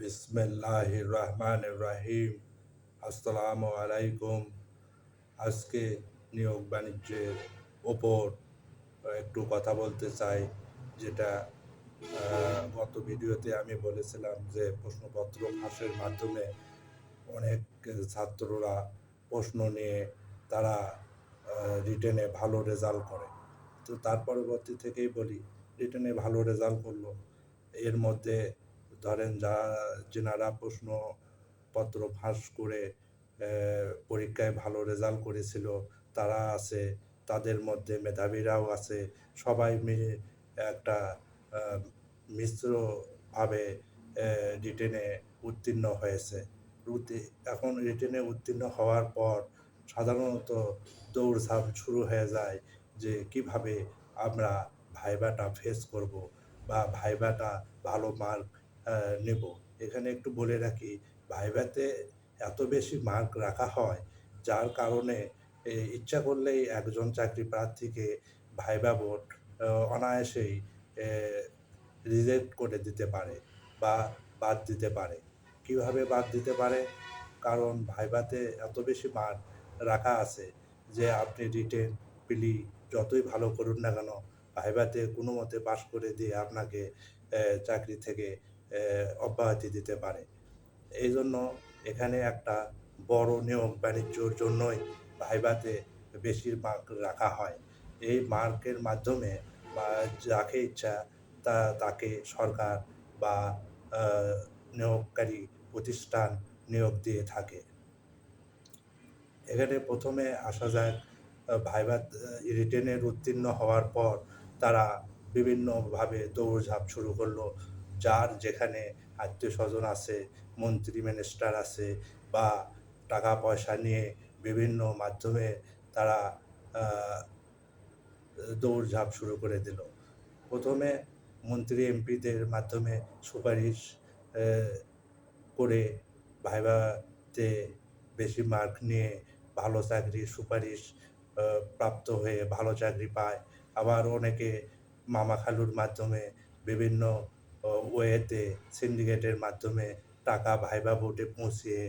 বিসমিল্লাহ রহমান রাহিম আসসালামু আলাইকুম। আজকে নিয়োগ বাণিজ্যের ওপর একটু কথা বলতে চাই, যেটা গত ভিডিওতে আমি বলেছিলাম যে প্রশ্নপত্র ফাঁসের মাধ্যমে অনেক ছাত্ররা প্রশ্ন নিয়ে তারা রিটেনে ভালো রেজাল্ট করে। তো তার পরবর্তী থেকেই বলি, রিটেনে ভালো রেজাল্ট করল। এর মধ্যে ধরেন যা যেনারা প্রশ্নপত্র ফাঁস করে পরীক্ষায় ভালো রেজাল্ট করেছিল, তারা আছে, তাদের মধ্যে মেধাবীরাও আছে, সবাই মিলে একটা মিশ্রভাবে রিটেনে উত্তীর্ণ হয়েছে। এখন রিটেনে উত্তীর্ণ হওয়ার পর সাধারণত দৌড়ঝাঁপ শুরু হয়ে যায় যে কীভাবে আমরা ভাইবাটা ফেস করব বা ভাইবাটা ভালো মার্ক নেব। এখানে একটু বলে রাখি ভাইভাতে এত বেশি মার্ক রাখা হয় যার কারণে ইচ্ছা করলেই একজন চাকরি প্রার্থীকে ভাইবা আহ, অনায়াসেই রিজেক্ট করে দিতে পারে বা বাদ দিতে পারে। কীভাবে বাদ দিতে পারে? কারণ ভাইভাতে এত বেশি মার্ক রাখা আছে যে আপনি রিটেন পিলি যতই ভালো করুন না কেন ভাইভাতে কোনো মতে পাশ করে দিয়ে আপনাকে চাকরি থেকে অব্যাহতি দিতে পারে। এই জন্য এখানে একটা বড় নিয়োগ বাণিজ্যর জন্যই ভাইভাতে বেশি মার্ক রাখা হয়। এই মার্কের মাধ্যমে বা যাকে ইচ্ছা তা, তাকে সরকার বা নিয়োগকারী প্রতিষ্ঠান নিয়োগ দিয়ে থাকে। এখানে প্রথমে আসা যাক ভাইবা রিটেনের উত্তীর্ণ হওয়ার পর তারা বিভিন্নভাবে দৌড়ঝাঁপ শুরু করল। যার যেখানে আত্মীয় স্বজন আছে, মন্ত্রী মিনিস্টার আছে বা টাকা পয়সা নিয়ে বিভিন্ন মাধ্যমে তারা দৌড়ঝাঁপ শুরু করে দিল। প্রথমে মন্ত্রী, এমপিদের মাধ্যমে সুপারিশ করে ভাইভাতে বেশি মার্ক নিয়ে ভালো চাকরি সুপারিশ প্রাপ্ত হয়ে ভালো চাকরি পায়। আবার অনেকে মামা খালুর মাধ্যমে বিভিন্ন ওয়েতে সিন্ডিকেটের মাধ্যমে টাকা ভাইবা বোর্ডে পৌঁছিয়ে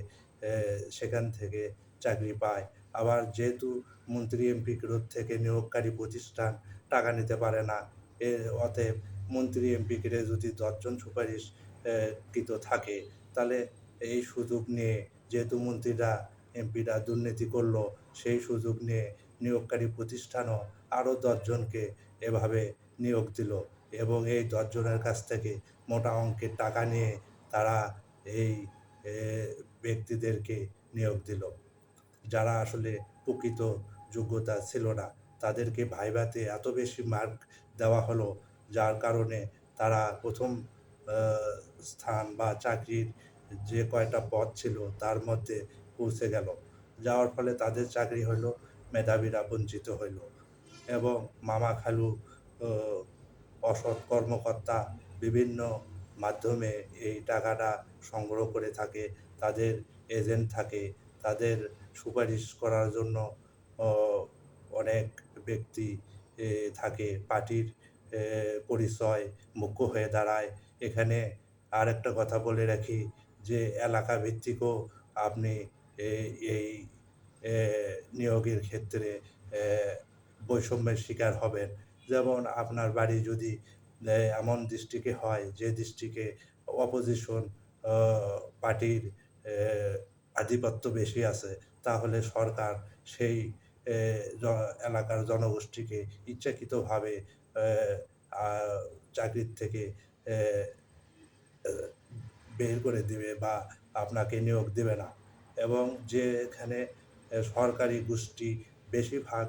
সেখান থেকে চাকরি পায়। আবার যেহেতু মন্ত্রী এমপি থেকে নিয়োগকারী প্রতিষ্ঠান টাকা নিতে পারে না, এ, অতএব মন্ত্রী এমপি যদি দশজন সুপারিশ কৃত থাকে, তাহলে এই সুযোগ নিয়ে যেহেতু মন্ত্রীরা, এমপিরা দুর্নীতি করল, সেই সুযোগ নিয়ে নিয়োগকারী প্রতিষ্ঠানও আরও দশজনকে এভাবে নিয়োগ দিল। এবং এই দশজনের কাছ থেকে মোটা অঙ্কের টাকা নিয়ে তারা এই ব্যক্তিদেরকে নিয়োগ দিল। যারা আসলে প্রকৃত যোগ্যতা ছিল না, তাদেরকে ভাইভাতে এত বেশি মার্ক দেওয়া হলো, যার কারণে তারা প্রথম স্থান বা চাকরির যে কয়টা পদ ছিল তার মধ্যে পৌঁছে গেল। যাওয়ার ফলে তাদের চাকরি হলো মেধাবীরা বঞ্চিত হইল এবং মামা খালু অসৎ কর্মকর্তা বিভিন্ন মাধ্যমে এই টাকাটা সংগ্রহ করে থাকে, তাদের এজেন্ট থাকে, তাদের সুপারিশ করার জন্য অনেক ব্যক্তি থাকে, পার্টির পরিচয় মুখ্য হয়ে দাঁড়ায়। এখানে আর একটা কথা বলে রাখি যে, এলাকা ভিত্তিকও আপনি এই নিয়োগের ক্ষেত্রে বৈষম্যের শিকার হবেন। যেমন আপনার বাড়ি যদি এমন ডিস্ট্রিক্টে হয় যে ডিস্ট্রিক্টে অপোজিশন পার্টির আধিপত্য বেশি আছে, তাহলে সরকার সেই এলাকার জনগোষ্ঠীকে ইচ্ছাকৃতভাবে চাকরির থেকে বের করে দিবে বা আপনাকে নিয়োগ দেবে না। এবং যেখানে সরকারি গোষ্ঠী, বেশিরভাগ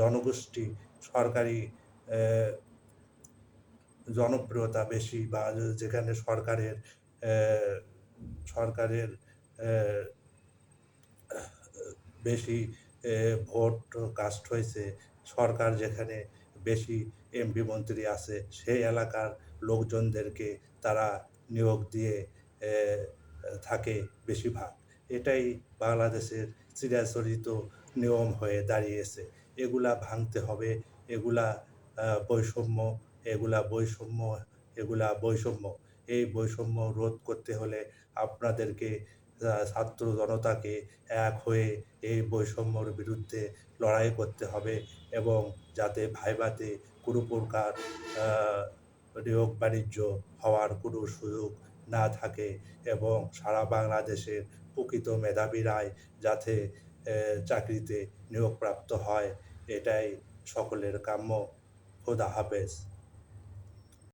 জনগোষ্ঠী সরকারি জনপ্রিয়তা বেশি বা যেখানে সরকারের সরকারের বেশি ভোট কাস্ট হয়েছে, সরকার যেখানে বেশি এমপি মন্ত্রী আছে, সেই এলাকার লোকজনদেরকে তারা নিয়োগ দিয়ে থাকে বেশিরভাগ। এটাই বাংলাদেশের চিরাচরিত নিয়ম হয়ে দাঁড়িয়েছে। এগুলা ভাঙতে হবে, এগুলা বৈষম্য, এগুলা বৈষম্য এগুলা বৈষম্য। এই বৈষম্য রোধ করতে হলে আপনাদেরকে ছাত্র জনতাকে এক হয়ে এই বৈষম্যর বিরুদ্ধে লড়াই করতে হবে এবং যাতে ভাইভাতে কোনো প্রকার নিয়োগ বাণিজ্য হওয়ার কোনো সুযোগ না থাকে এবং সারা বাংলাদেশের প্রকৃত মেধাবীরাই যাতে চাকরিতে নিয়োগপ্রাপ্ত হয়, এটাই সকলের কাম্য খোদা হাফেজ